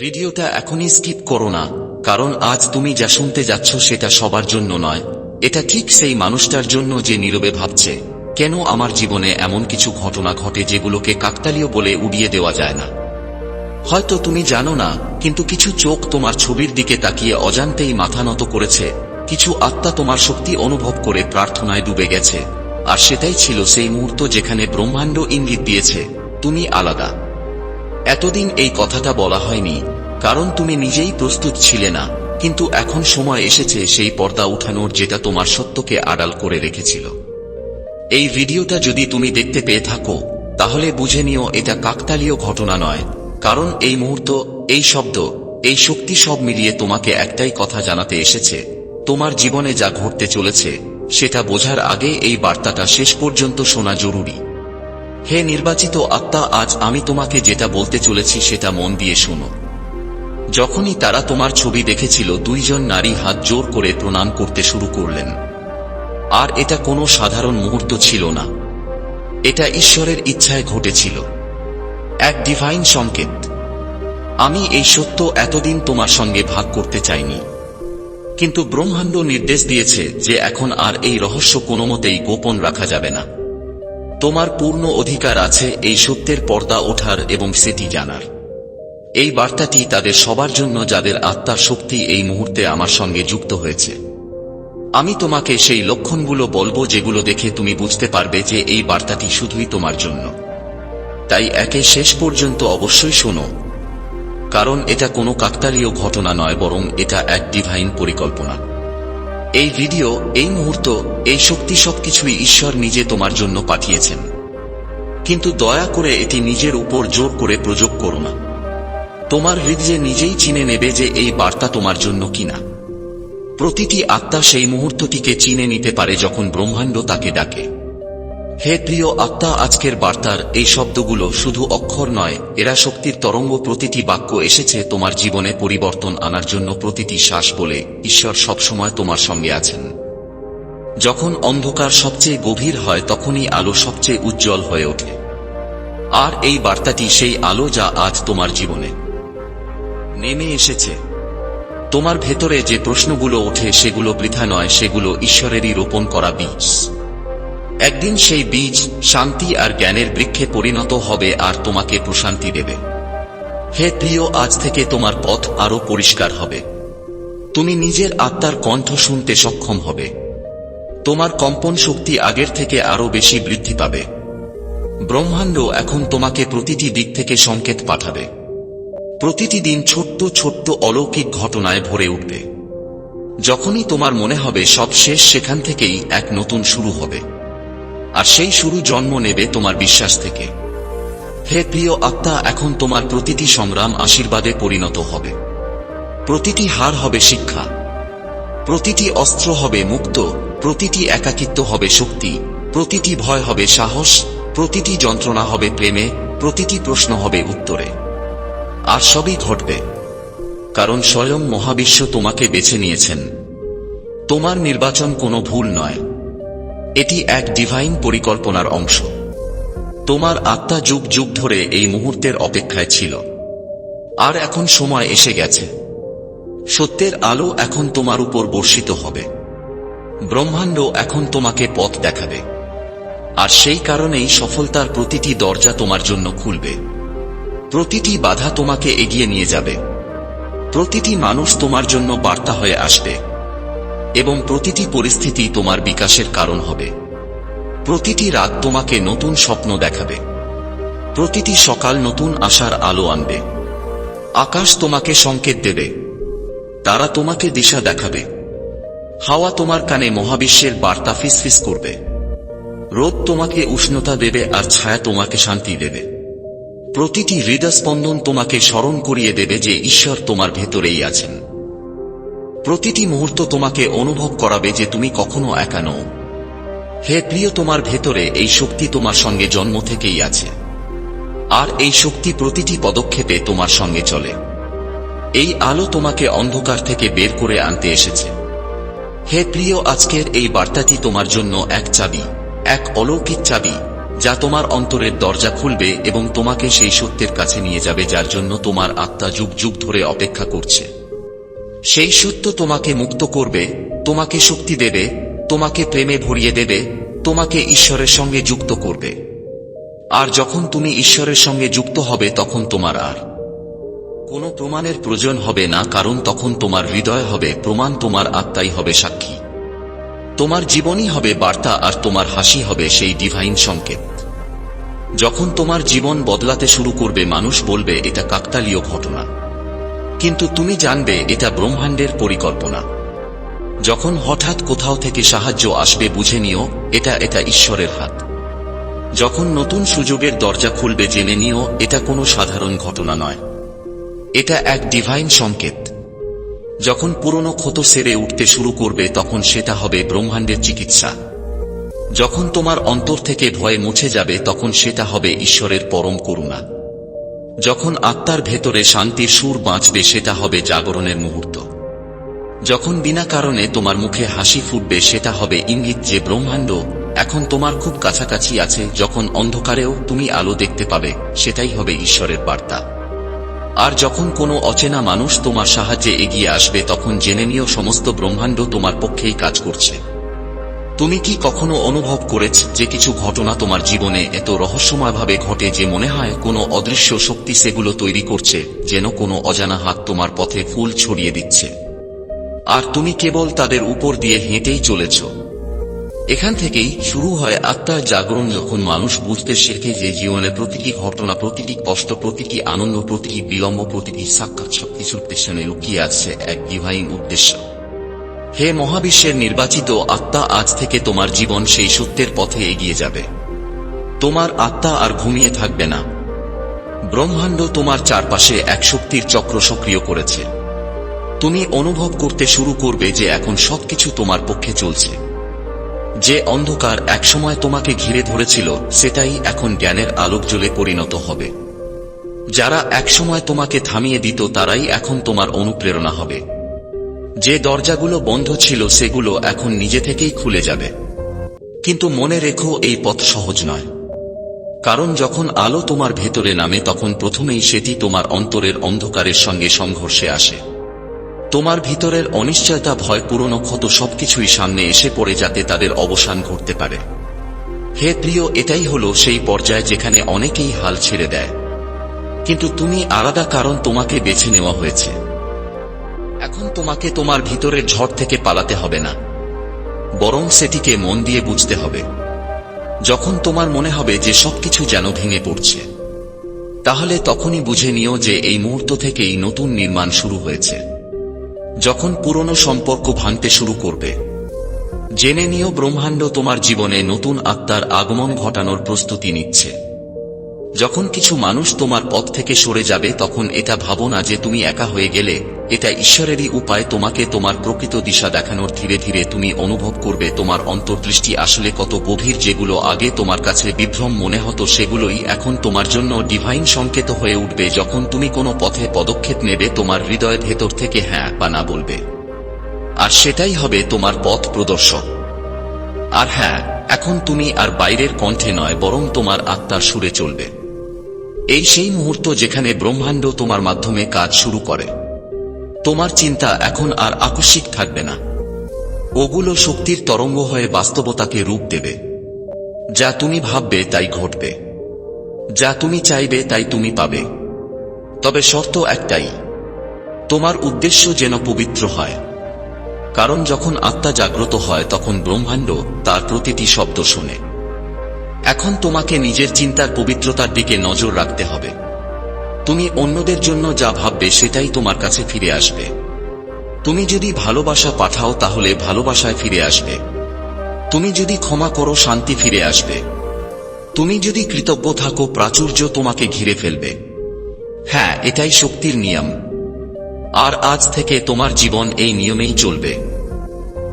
ভিডিওটা এখনই স্কিপ করো না, কারণ আজ তুমি যা শুনতে যাচ্ছ সেটা সবার জন্য নয়। এটা ঠিক সেই মানুষটার জন্য যে নীরবে ভাবছে, কেন আমার জীবনে এমন কিছু ঘটনা ঘটে যেগুলোকে কাকতালীয় বলে উড়িয়ে দেওয়া যায় না? হয়তো তুমি জানো না, কিন্তু কিছু চোখ তোমার ছবির দিকে তাকিয়ে অজান্তেই মাথা নত করেছে, কিছু আত্মা তোমার শক্তি অনুভব করে প্রার্থনায় ডুবে গেছে, আর সেটাই ছিল সেই মুহূর্ত যেখানে ব্রহ্মাণ্ড ইঙ্গিত দিয়েছে, তুমি আলাদা। এতদিন এই কথাটা বলা হয়নি, কারণ তুমি নিজেই প্রস্তুত ছিলে না, কিন্তু এখন সময় এসেছে সেই পর্দা উঠানোর যেটা তোমার সত্যকে আড়াল করে রেখেছিল। এই ভিডিওটা যদি তুমি দেখতে পেয়ে থাকো, তাহলে বুঝে নিও এটা কাকতালীয় ঘটনা নয়, কারণ এই মুহূর্ত, এই শব্দ, এই শক্তি সব মিলিয়ে তোমাকে একটাই কথা জানাতে এসেছে, তোমার জীবনে যা ঘটতে চলেছে, সেটা বোঝার আগে এই বার্তাটা শেষ পর্যন্ত শোনা জরুরি। হে নির্বাচিত আত্মা, আজ আমি তোমাকে যেটা বলতে চলেছি সেটা মন দিয়ে শোনো। যখনই তারা তোমার ছবি দেখেছিল, দুইজন নারী হাত জোর করে প্রণাম করতে শুরু করলেন। আর এটা কোনো সাধারণ মুহূর্ত ছিল না। এটা ঈশ্বরের ইচ্ছায় ঘটেছিল। এক ডিভাইন সংকেত। আমি এই সত্য এতদিন তোমার সঙ্গে ভাগ করতে চাইনি। কিন্তু ব্রহ্মাণ্ড নির্দেশ দিয়েছে যে এখন আর এই রহস্য কোনো মতেই গোপন রাখা যাবে না। তোমার পূর্ণ অধিকার আছে এই সত্যের পর্দা ওঠার এবং সেটি জানার। এই বার্তাটি তাদের সবার জন্য যাদের আত্মার শক্তি এই মুহূর্তে আমার সঙ্গে যুক্ত হয়েছে। আমি তোমাকে সেই লক্ষণগুলো বলব যেগুলো দেখে তুমি বুঝতে পারবে যে এই বার্তাটি শুধুই তোমার জন্য। তাই একে শেষ পর্যন্ত অবশ্যই শোনো। কারণ এটা কোনো কাকতালীয় ঘটনা নয়, বরং এটা এক ডিভাইন পরিকল্পনা। এই ভিডিও, এই মুহূর্ত, এই শক্তি সবকিছুই ঈশ্বর নিজে তোমার জন্য পাঠিয়েছেন। কিন্তু দয়া করে এটি নিজের উপর জোর করে প্রযোগ করো না। তোমার হৃদয়ে নিজেই চিনে নেবে যে এই বার্তা তোমার জন্য কিনা। প্রতিটি আত্মা সেই মুহূর্তটিকে চিনে নিতে পারে যখন ব্রহ্মাণ্ড তাকে ডাকে। হে প্রিয় আত্মা, আজকের বার্তার এই শব্দগুলো শুধু অক্ষর নয়, এরা শক্তির তরঙ্গ প্রতিটি বাক্য এসেছে তোমার জীবনে পরিবর্তন আনার জন্য প্রতিটি শ্বাস বলে ঈশ্বর সবসময় তোমার সঙ্গে আছেন। যখন অন্ধকার সবচেয়ে গভীর হয়, তখনই আলো সবচেয়ে উজ্জ্বল হয়ে ওঠে। আর এই বার্তাটি সেই আলো যা আজ তোমার জীবনে নেমে এসেছে। তোমার ভেতরে যে প্রশ্নগুলো ওঠে, সেগুলো বৃথা নয়, সেগুলো ঈশ্বরেরই রোপণ করা বীজ। একদিন সেই বীজ শান্তি আর জ্ঞানের বৃক্ষে পরিণত হবে আর তোমাকে প্রশান্তি দেবে। হে প্রিয়, আজ থেকে তোমার পথ আরও পরিষ্কার হবে। তুমি নিজের আত্মার কণ্ঠ শুনতে সক্ষম হবে। তোমার কম্পন শক্তি আগের থেকে আরও বেশি বৃদ্ধি পাবে। ব্রহ্মাণ্ড এখন তোমাকে প্রতিটি দিক থেকে সংকেত পাঠাবে। প্রতিটি দিন ছোট্ট ছোট্ট অলৌকিক ঘটনায় ভরে উঠবে। যখনই তোমার মনে হবে সব শেষ, সেখান থেকেই এক নতুন শুরু হবে। আর সেই শুরু জন্ম নেবে তোমার বিশ্বাস থেকে। হে প্রিয় আত্মা, এখন তোমার প্রতিটি সংগ্রাম আশীর্বাদে পরিণত হবে। প্রতিটি হার হবে শিক্ষা। প্রতিটি অস্ত্র হবে মুক্ত। প্রতিটি একাকিত্ব হবে শক্তি। প্রতিটি ভয় হবে সাহস। প্রতিটি যন্ত্রণা হবে প্রেমে। প্রতিটি প্রশ্ন হবে উত্তরে। আর সবই ঘটবে। কারণ স্বয়ং মহাবিশ্ব তোমাকে বেছে নিয়েছেন। তোমার নির্বাচন কোনো ভুল নয়। এটি এক ডিভাইন পরিকল্পনার অংশ। তোমার আত্মা যুগ যুগ ধরে এই মুহূর্তের অপেক্ষায় ছিল। আর এখন সময় এসে গেছে। সত্যের আলো এখন তোমার উপর বর্ষিত হবে। ব্রহ্মাণ্ড এখন তোমাকে পথ দেখাবে। আর সেই কারণেই সফলতার প্রতিটি দরজা তোমার জন্য খুলবে। প্রতিটি বাধা তোমাকে এগিয়ে নিয়ে যাবে। প্রতিটি মানুষ তোমার জন্য বার্তা হয়ে আসবে। এবং প্রতিটি পরিস্থিতি তোমার বিকাশের কারণ হবে। প্রতিটি রাত তোমাকে নতুন স্বপ্ন দেখাবে। প্রতিটি সকাল নতুন আশার আলো আনবে। আকাশ তোমাকে সংকেত দেবে। তারা তোমাকে দিশা দেখাবে। হাওয়া তোমার কানে মহাবিশ্বের বার্তা ফিসফিস করবে। রোদ তোমাকে উষ্ণতা দেবে আর ছায়া তোমাকে শান্তি দেবে। প্রতিটি হৃদস্পন্দন তোমাকে স্মরণ করিয়ে দেবে যে ঈশ্বর তোমার ভেতরেই আছেন। প্রতিটি মুহূর্ত তোমাকে অনুভব করাবে যে তুমি কখনো একা নও। হে প্রিয়, তোমার ভেতরে এই শক্তি তোমার সঙ্গে জন্ম থেকেই আছে। আর এই শক্তি প্রতিটি পদক্ষেপে তোমার সঙ্গে চলে। এই আলো তোমাকে অন্ধকার থেকে বের করে আনতে এসেছে। হে প্রিয়, আজকের এই বার্তাটি তোমার জন্য এক চাবি, এক অলৌকিক চাবি, যা তোমার অন্তরের দরজা খুলবে এবং তোমাকে সেই সত্যের কাছে নিয়ে যাবে যার জন্য তোমার আত্মা যুগ যুগ ধরে অপেক্ষা করছে। সেই সত্য তোমাকে মুক্ত করবে, তোমাকে শক্তি দেবে, তোমাকে প্রেমে ভরিয়ে দেবে, তোমাকে ঈশ্বরের সঙ্গে যুক্ত করবে। আর যখন তুমি ঈশ্বরের সঙ্গে যুক্ত হবে, তখন তোমার আর কোনো প্রমাণের প্রয়োজন হবে না, কারণ তখন তোমার হৃদয় হবে, প্রমাণ তোমার আত্মাই হবে সাক্ষী। তোমার জীবনই হবে বার্তা আর তোমার হাসি হবে সেই ডিভাইন সংকেত। যখন তোমার জীবন বদলাতে শুরু করবে, মানুষ বলবে, এটা কাকতালীয় ঘটনা। কিন্তু তুমি জানবে, এটা ব্রহ্মাণ্ডের পরিকল্পনা। যখন হঠাৎ কোথাও থেকে সাহায্য আসবে, বুঝে নিও, এটা এটা ঈশ্বরের হাত। যখন নতুন সুযোগের দরজা খুলবে, জেনে নিও, এটা কোনো সাধারণ ঘটনা নয়। এটা এক ডিভাইন সংকেত। যখন পুরনো ক্ষত সেরে উঠতে শুরু করবে, তখন সেটা হবে ব্রহ্মাণ্ডের চিকিৎসা। যখন তোমার অন্তর থেকে ভয় মুছে যাবে, তখন সেটা হবে ঈশ্বরের পরম করুণা। যখন আত্মার ভেতরে শান্তির সুর বাঁচবে, সেটা হবে জাগরণের মুহূর্ত। যখন বিনা কারণে তোমার মুখে হাসি ফুটবে, সেটা হবে ইঙ্গিত যে ব্রহ্মাণ্ড এখন তোমার খুব কাছাকাছি আছে, যখন অন্ধকারেও তুমি আলো দেখতে পাবে, সেটাই হবে ঈশ্বরের বার্তা। আর যখন কোনো অচেনা মানুষ তোমার সাহায্যে এগিয়ে আসবে, তখন জেনে নিও সমস্ত ব্রহ্মাণ্ড তোমার পক্ষেই কাজ করছে। তুমি কি কখনো অনুভব করেছ যে কিছু ঘটনা তোমার জীবনে এত রহস্যময়ভাবে ঘটে যে মনে হয় কোনো অদৃশ্য শক্তি সেগুলো তৈরি করছে, যেন কোনো অজানা হাত তোমার পথে ফুল ছড়িয়ে দিচ্ছে? আর তুমি কেবল তাদের উপর দিয়ে হেঁটেই চলেছ। এখান থেকেই শুরু হয় আত্মার জাগরণ যখন মানুষ বুঝতে শেখে যে জীবনে প্রতিটি ঘটনা, প্রতিটি কষ্ট, প্রতিটি আনন্দ, প্রতিটি বিলম্ব, প্রতিটি সাক্ষাৎ সবকিছুর পেছনে লুকিয়ে আছে এক ডিভাইন উদ্দেশ্য। হে মহাবিশ্বের নির্বাচিত আত্মা, আজ থেকে তোমার জীবন সেই সত্যের পথে এগিয়ে যাবে। তোমার আত্মা আর ঘুমিয়ে থাকবে না। ব্রহ্মাণ্ড তোমার চারপাশে এক শক্তির চক্র সক্রিয় করেছে। তুমি অনুভব করতে শুরু করবে যে এখন সবকিছু তোমার পক্ষে চলছে। যে অন্ধকার একসময় তোমাকে ঘিরে ধরেছিল, সেটাই এখন জ্ঞানের আলোক জ্বলে পরিণত হবে। যারা একসময় তোমাকে থামিয়ে দিত, তারাই এখন তোমার অনুপ্রেরণা হবে। যে দরজাগুলো বন্ধ ছিল সেগুলো এখন নিজে থেকেই খুলে যাবে। কিন্তু মনে রেখো, এই পথ সহজ নয়। কারণ যখন আলো তোমার ভেতরে নামে, তখন প্রথমেই সেটি তোমার অন্তরের অন্ধকারের সঙ্গে সংঘর্ষে আসে। তোমার ভিতরের অনিশ্চয়তা, ভয়, পুরনো ক্ষত সবকিছুই সামনে এসে পড়ে যাতে তাদের অবসান ঘটতে পারে। হে প্রিয়, এটাই হলো সেই পর্যায় যেখানে অনেকেই হাল ছেড়ে দেয়। কিন্তু তুমি আলাদা কারণ তোমাকে বেছে নেওয়া হয়েছে। এখন তোমাকে তোমার ভিতরের ঝড় থেকে পালাতে হবে না। বরং সেটিকে মন দিয়ে বুঝতে হবে। যখন তোমার মনে হবে যে সবকিছু যেন ভেঙে পড়ছে, তাহলে তখনই বুঝে নিও যে এই মুহূর্ত থেকেই নতুন নির্মাণ শুরু হয়েছে। যখন পুরনো সম্পর্ক ভাঙতে শুরু করবে, জেনে নিও ব্রহ্মাণ্ড তোমার জীবনে নতুন আত্মার আগমন ঘটানোর প্রস্তুতি নিচ্ছে। যখন কিছু মানুষ তোমার পথ থেকে সরে যাবে, তখন এটা ভাবো না যে তুমি একা হয়ে গেলে, এটা ঈশ্বরেরই উপায়। তোমাকে তোমার প্রকৃত দিশা দেখানোর ধীরে ধীরে তুমি অনুভব করবে, তোমার অন্তর্দৃষ্টি আসলে কত গভীর, যেগুলো আগে তোমার কাছে বিভ্রম মনে হতো, সেগুলোই এখন তোমার জন্য ডিভাইন সংকেত হয়ে উঠবে। যখন তুমি কোনো পথে পদক্ষেপ নেবে, তোমার হৃদয় ভেতর থেকে হ্যাঁ বা না বলবে। আর সেটাই হবে তোমার পথ প্রদর্শক। আর হ্যাঁ এখন তুমি আর বাইরের কণ্ঠে নয়, বরং তোমার আত্মার সুরে চলবে। এই সেই মুহূর্ত যেখানে ব্রহ্মাণ্ড তোমার মাধ্যমে কাজ শুরু করে। তোমার চিন্তা এখন আর আকস্মিক থাকবে না। ওগুলো শক্তির তরঙ্গ হয়ে বাস্তবতাকে রূপ দেবে। যা তুমি ভাববে তাই ঘটবে। যা তুমি চাইবে তাই তুমি পাবে। তবে শর্ত একটাই, তোমার উদ্দেশ্য যেন পবিত্র হয়। কারণ যখন আত্মা জাগ্রত হয় তখন ব্রহ্মাণ্ড তার প্রতিটি শব্দ শোনে। এখন তোমাকে নিজের চিন্তার পবিত্রতার দিকে নজর রাখতে হবে। তুমি অন্যদের জন্য যা ভাববে সেটাই তোমার কাছে ফিরে আসবে। তুমি যদি ভালোবাসা পাঠাও তাহলে ভালোবাসায় ফিরে আসবে। তুমি যদি ক্ষমা করো, শান্তি ফিরে আসবে। তুমি যদি কৃতজ্ঞ থাকো, প্রাচুর্য তোমাকে ঘিরে ফেলবে। হ্যাঁ এটাই শক্তির নিয়ম। আর আজ থেকে তোমার জীবন এই নিয়মেই চলবে।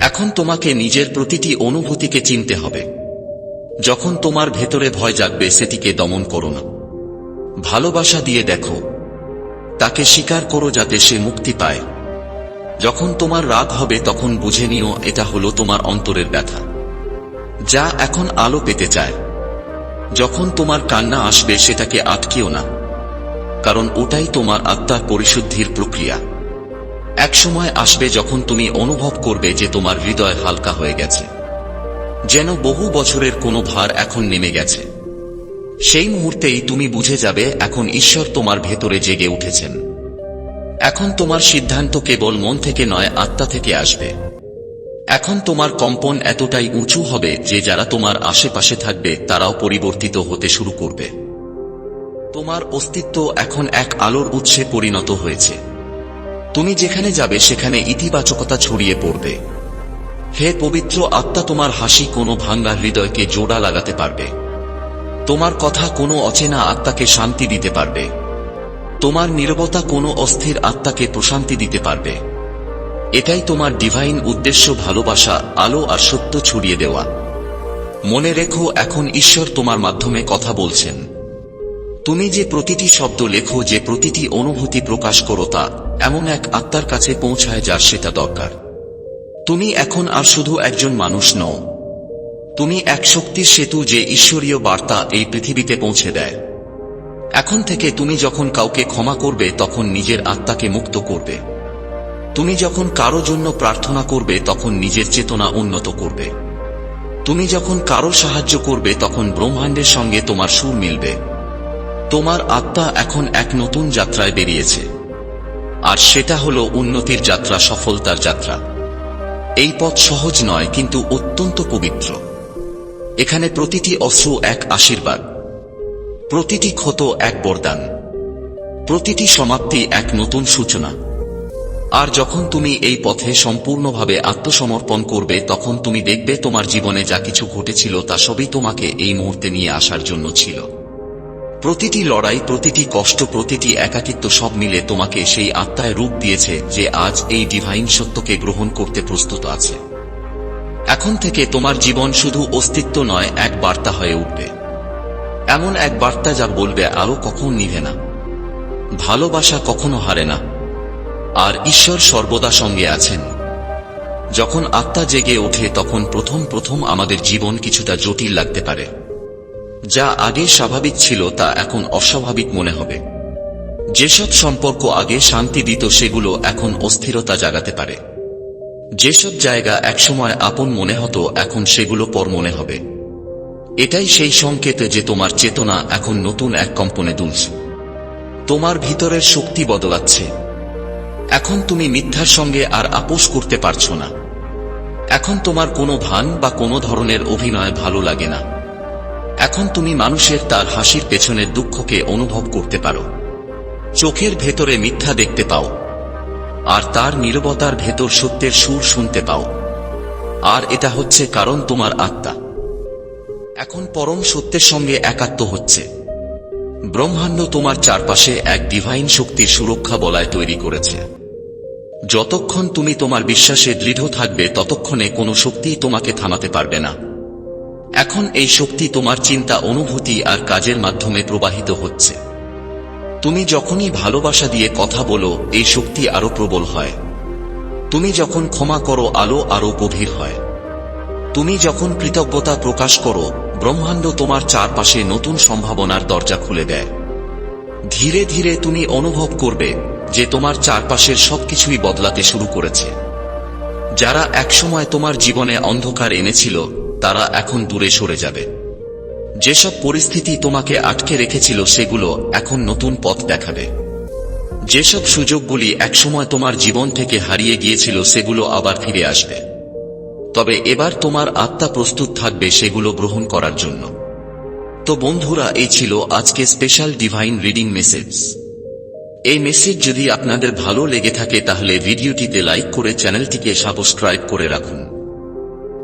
এখন তোমাকে নিজের প্রতিটি অনুভূতিকে চিনতে হবে। যখন তোমার ভেতরে ভয় জাগবে, সেটিকে দমন করো না। ভালোবাসা দিয়ে দেখো। তাকে স্বীকার করো যাতে সে মুক্তি পায়। যখন তোমার রাগ হবে, তখন বুঝে নিও, এটা হলো তোমার অন্তরের ব্যথা। যা এখন আলো পেতে চায়। যখন তোমার কান্না আসবে, সেটাকে আটকেও না। কারণ ওটাই তোমার আত্মার পরিশুদ্ধির প্রক্রিয়া। এক সময় আসবে যখন তুমি অনুভব করবে যে তোমার হৃদয় হালকা হয়ে গেছে। যেন বহু বছরের কোনো ভার এখন নেমে গেছে। সেই মুহূর্তেই তুমি বুঝে যাবে, এখন ঈশ্বর তোমার ভেতরে জেগে উঠেছেন। এখন তোমার সিদ্ধান্ত কেবল মন থেকে নয়, আত্মা থেকে আসবে। এখন তোমার কম্পন এতটাই উঁচু হবে যে যারা তোমার আশেপাশে থাকবে, তারাও পরিবর্তিত হতে শুরু করবে। তোমার অস্তিত্ব এখন এক আলোর উৎসে পরিণত হয়েছে। তুমি যেখানে যাবে, সেখানে ইতিবাচকতা ছড়িয়ে পড়বে। হে পবিত্র আত্মা, তোমার হাসি কোনো ভাঙ্গা হৃদয়কে জোড়া লাগাতে পারবে। তোমার কথা কোনো অচেনা আত্মাকে শান্তি দিতে পারবে। তোমার নীরবতা কোনো অস্থির আত্মাকে প্রশান্তি দিতে পারবে। এটাই তোমার ডিভাইন উদ্দেশ্য, ভালোবাসা, আলো আর সত্য ছড়িয়ে দেওয়া। মনে রেখো, এখন ঈশ্বর তোমার মাধ্যমে কথা বলছেন। তুমি যে প্রতিটি শব্দ লেখো, যে প্রতিটি অনুভূতি প্রকাশ করো তা এমন এক আত্মার কাছে পৌঁছায় যার সেটা দরকার। তুমি এখন আর শুধু একজন মানুষ নও। তুমি এক শক্তির সেতু যে ঈশ্বরীয় বার্তা এই পৃথিবীতে পৌঁছে দেয়। এখন থেকে তুমি যখন কাউকে ক্ষমা করবে, তখন নিজের আত্মাকে মুক্ত করবে। তুমি যখন কারও জন্য প্রার্থনা করবে, তখন নিজের চেতনা উন্নত করবে। তুমি যখন কারও সাহায্য করবে, তখন ব্রহ্মাণ্ডের সঙ্গে তোমার সুর মিলবে। তোমার আত্মা এখন এক নতুন যাত্রায় বেরিয়েছে। আর সেটা হলো উন্নতির যাত্রা, সফলতার যাত্রা। এই পথ সহজ নয়, কিন্তু অত্যন্ত পবিত্র। এখানে প্রতিটি অস্ত্র এক আশীর্বাদ। প্রতিটি ক্ষত এক বরদান। প্রতিটি সমাপ্তি এক নতুন সূচনা। আর যখন তুমি এই পথে সম্পূর্ণভাবে আত্মসমর্পণ করবে, তখন তুমি দেখবে তোমার জীবনে যা কিছু ঘটেছিল তা সবই তোমাকে এই মুহূর্তে নিয়ে আসার জন্য ছিল। প্রতিটি লড়াই, প্রতিটি কষ্ট, প্রতিটি একাকিত্ব সব মিলে তোমাকে সেই আত্মায় রূপ দিয়েছে যে আজ এই ডিভাইন সত্যকে গ্রহণ করতে প্রস্তুত আছে। এখন থেকে তোমার জীবন শুধু অস্তিত্ব নয়, এক বার্তা হয়ে উঠবে। এমন এক বার্তা যা বলবে আলো কখন নিভে না? ভালোবাসা কখনো হারে না। আর ঈশ্বর সর্বদা সঙ্গে আছেন। যখন আত্মা জেগে ওঠে, তখন প্রথম প্রথম আমাদের জীবন কিছুটা জটিল লাগতে পারে। যা আগে স্বাভাবিক ছিল তা এখন অস্বাভাবিক মনে হবে। যেসব সম্পর্ক আগে শান্তি দিত, সেগুলো এখন অস্থিরতা জাগাতে পারে। যেসব জায়গা একসময় আপন মনে হতো, এখন সেগুলো পর মনে হবে। এটাই সেই সংকেতে যে তোমার চেতনা এখন নতুন এক কম্পনে দুলছে। তোমার ভিতরের শক্তি বদলাচ্ছে। এখন তুমি মিথ্যার সঙ্গে আর আপোষ করতে পারছ না। এখন তোমার কোনো ভান বা কোনো ধরনের অভিনয় ভালো লাগে না। এখন তুমি মানুষের তার হাসির পেছনের দুঃখকে অনুভব করতে পারো। চোখের ভেতরে মিথ্যা দেখতে পাও। আর তার নীরবতার ভেতর সত্যের সুর শুনতে পাও। আর এটা হচ্ছে কারণ তোমার আত্মা। এখন পরম সত্যের সঙ্গে একাত্ম হচ্ছে। ব্রহ্মাণ্ড তোমার চারপাশে এক ডিভাইন শক্তির সুরক্ষা বলায় তৈরি করেছে। যতক্ষণ তুমি তোমার বিশ্বাসে দৃঢ় থাকবে, ততক্ষণে কোনো শক্তিই তোমাকে থামাতে পারবে না। এখন এই শক্তি তোমার চিন্তা, অনুভূতি আর কাজের মাধ্যমে প্রবাহিত হচ্ছে। তুমি যখনই ভালোবাসা দিয়ে কথা বলো, এই শক্তি আরও প্রবল হয়। তুমি যখন ক্ষমা করো, আলো আরও গভীর হয়। তুমি যখন কৃতজ্ঞতা প্রকাশ করো, ব্রহ্মাণ্ড তোমার চারপাশে নতুন সম্ভাবনার দরজা খুলে দেয়। ধীরে ধীরে তুমি অনুভব করবে যে তোমার চারপাশের সবকিছুই বদলাতে শুরু করেছে। যারা একসময় তোমার জীবনে অন্ধকার এনেছিল তারা এখন দূরে সরে যাবে। যেসব পরিস্থিতি তোমাকে আটকে রেখেছিল, সেগুলো এখন নতুন পথ দেখাবে। যেসব সুযোগগুলি একসময় তোমার জীবন থেকে হারিয়ে গিয়েছিল, সেগুলো আবার ফিরে আসবে। তবে এবার তোমার আত্মা প্রস্তুত থাকবে সেগুলো গ্রহণ করার জন্য। তো বন্ধুরা, এই ছিল আজকে স্পেশাল ডিভাইন রিডিং মেসেজ এই মেসেজ যদি আপনাদের ভালো লেগে থাকে, তাহলে ভিডিওটিতে লাইক করে চ্যানেলটিকে সাবস্ক্রাইব করে রাখুন।